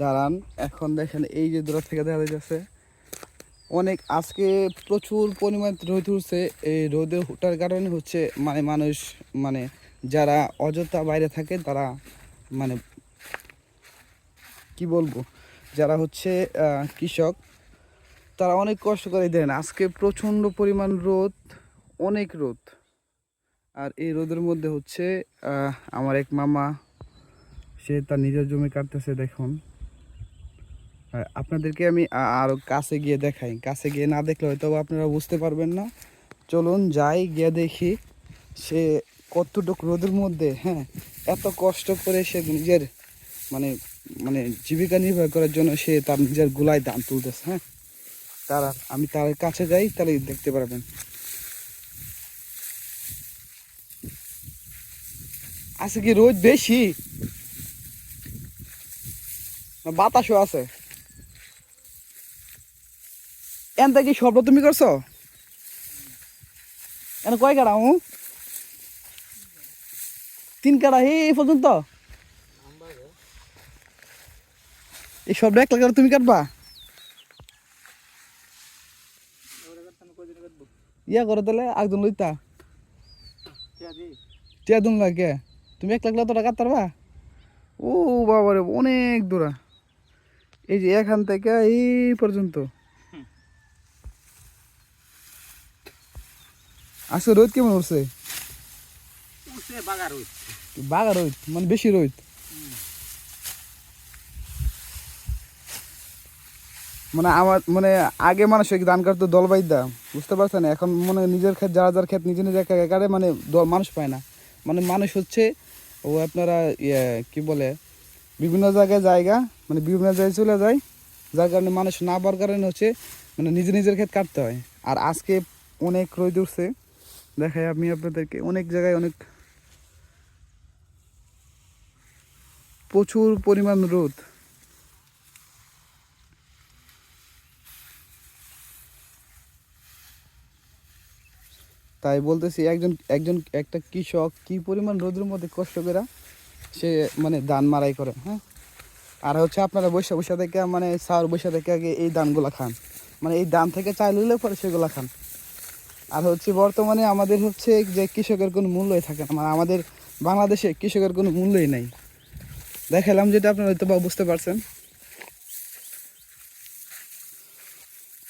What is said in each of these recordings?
দাঁড়ান, এখন দেখেন এই যে দূর থেকে দেখা যাচ্ছে অনেক আজকে প্রচুর পরিমাণ রোদ উঠছে। এই রোদে ওঠার কারণে হচ্ছে মানে মানুষ মানে যারা অযথা বাইরে থাকে তারা মানে কি বলব, যারা হচ্ছে কৃষক, তারা অনেক কষ্ট করে দেন। আজকে প্রচণ্ড পরিমাণ রোদ, অনেক রোদ। আর এই রোদের মধ্যে হচ্ছে আমার এক মামা, সে তার নিজের জমি কাটতেছে দেখুন। আপনাদেরকে আমি আরও কাছে গিয়ে দেখাই। কাছে গিয়ে না দেখলে হয়তো আপনারা বুঝতে পারবেন না। চলুন যাই, গিয়ে দেখি সে কতটুকু রোদের মধ্যে হ্যাঁ এত কষ্ট করে সে নিজের মানে মানে জীবিকা নির্বাহ করার জন্য সে তার নিজের গোলায় দান তুলতেছে হ্যাঁ। তার আমি তার কাছে যাই তাহলে দেখতে পারবেন। আছে কি রোদ বেশি। বাতাসও আছে। এনটা কি শব্দ তুমি করছ? এনে কয় কাড়া ও তিন কাড়া এই পর্যন্ত? এই সব এক লাগার তুমি কাটবা? ইয়া করে তাহলে একজন লইতা। টিয়া দুন লাগে। তুমি এক লাগলে তো টাকা পারবা? ও বাবা রে অনেক দূরা। এই যে এখান থেকে এই পর্যন্ত। আজকে রোদ কেমন উঠছে? বাগা রোদ। মানে বেশি রোদ? মানে আমার মানে আগে মানুষ ধান কাটতো দল বাইদা বুঝতে পারছেন এখন মানে নিজের ক্ষেত যারা যার ক্ষেত নিজে নিজে কাটে মানে দল মানুষ পায় না। মানে মানুষ হচ্ছে ও আপনারা ইয়ে কি বলে বিভিন্ন জায়গায় জায়গা মানে বিভিন্ন জায়গায় চলে যায়। যার কারণে মানুষ না পাওয়ার কারণে হচ্ছে মানে নিজে নিজের ক্ষেত কাটতে হয়। আর আজকে অনেক রোদ উঠছে। দেখাই আমি আপনাদেরকে। অনেক জায়গায় অনেক প্রচুর পরিমাণ রোদ। তাই বলতেছি, একজন একজন, একটা কৃষক কি পরিমাণ রোদের মধ্যে কষ্ট করে সে মানে ধান মারাই করে হ্যাঁ? আর হচ্ছে আপনারা বৈশা বৈশা থেকে মানে সার বৈশা থেকে আগে এই ধানগুলা খান। মানে এই ধান থেকে চাল হলে পরে সেগুলা খান। আর হচ্ছে বর্তমানে আমাদের হচ্ছে যে কৃষকের কোনো মূল্যই থাকে না। মানে আমাদের বাংলাদেশে কৃষকের কোনো মূল্যই নাই। দেখালাম যেটা আপনারা হয়তো বা বুঝতে পারছেন।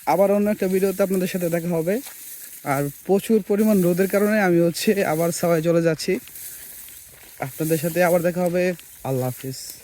আবার অন্য একটা ভিডিওতে আপনাদের সাথে দেখা হবে। আর প্রচুর পরিমাণ রোদের কারণে আমি হচ্ছে আবার সবাই চলে যাচ্ছি। আপনাদের সাথে আবার দেখা হবে। আল্লাহ হাফিজ।